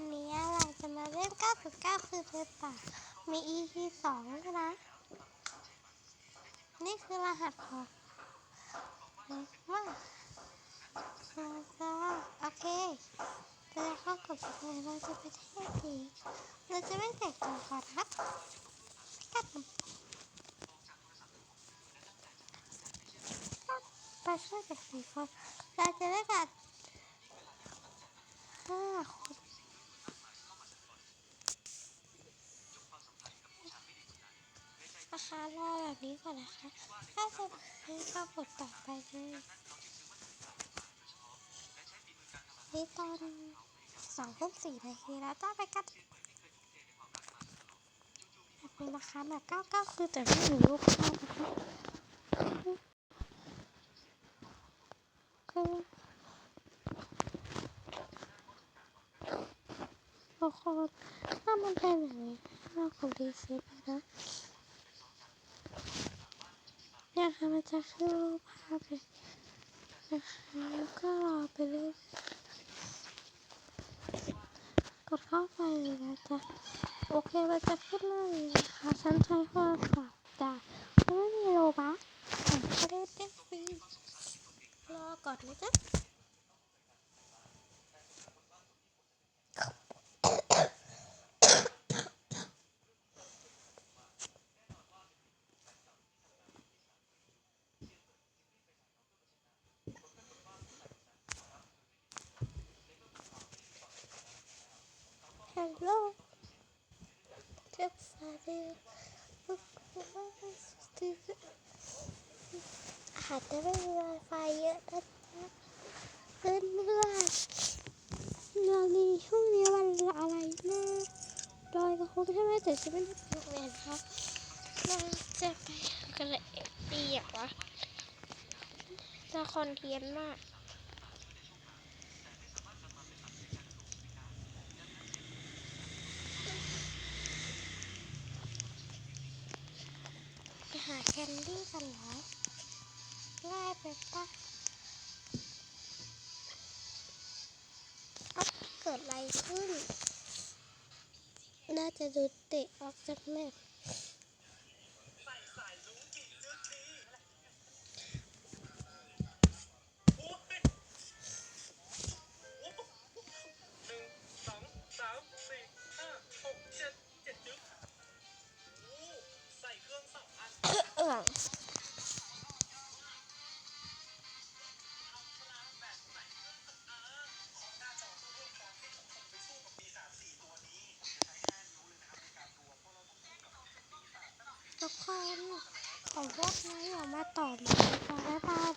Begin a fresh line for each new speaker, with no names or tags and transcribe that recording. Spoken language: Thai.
ันนี้อะมี EP สองนะ นี่คือรหัสของว่าเราจะโอเคเราจะเข้ากดเลยเราจะไปเทศดีเราจะไม่แตกต่างกันนะกันไปช่วยกันสี่คนเราจะได้กันห้าคน รอแบบนี้ก่อนนะคะ ถ้าจะให้ข้ากดต่อไปเลยนี่ตอนสองทุ่มสี่นาทีแล้วต้องไปกันแบบนี้นะคะแบบเก้าเก้าคือแต่ไม่มีรูปภาพนะคะคือทุกคนถ้ามันเป็นอย่างนี้เรากดรีเซ็ตไปนะ เนี่ยค่ะมันจะขึ้นรูปภาพเลยนะคะแล้วก็รอไปเรื่อยกดเข้าไปเลยนะจ๊ะโอเคมันจะขึ้นเลยนะคะฉันใช้โทรศัพท์จ้ะไม่มีโลบัคแต่ก็ได้เต้นฟรีรอก่อนนะ จ๊ะ Hello. Just started. อาจจะไม่มี Wi-Fi เยอะนะจ๊ะเพื่อนเพื่อนเรามีช่วงนี้วันอะไรนะลอยกระทงใช่ไหมแต่จะไม่ได้ไปโรงเรียนครับเราจะไปกันเลยดีอย่างวะจะคอนเทียนมากาแคนดี้กันเหรอ ง่ายไปปะเอ้าเกิดอะไรขึ้น น่าจะดูเตะออกจากแมป ทุกคนขอโทษนะอย่ามาต่อเลยขอได้บาย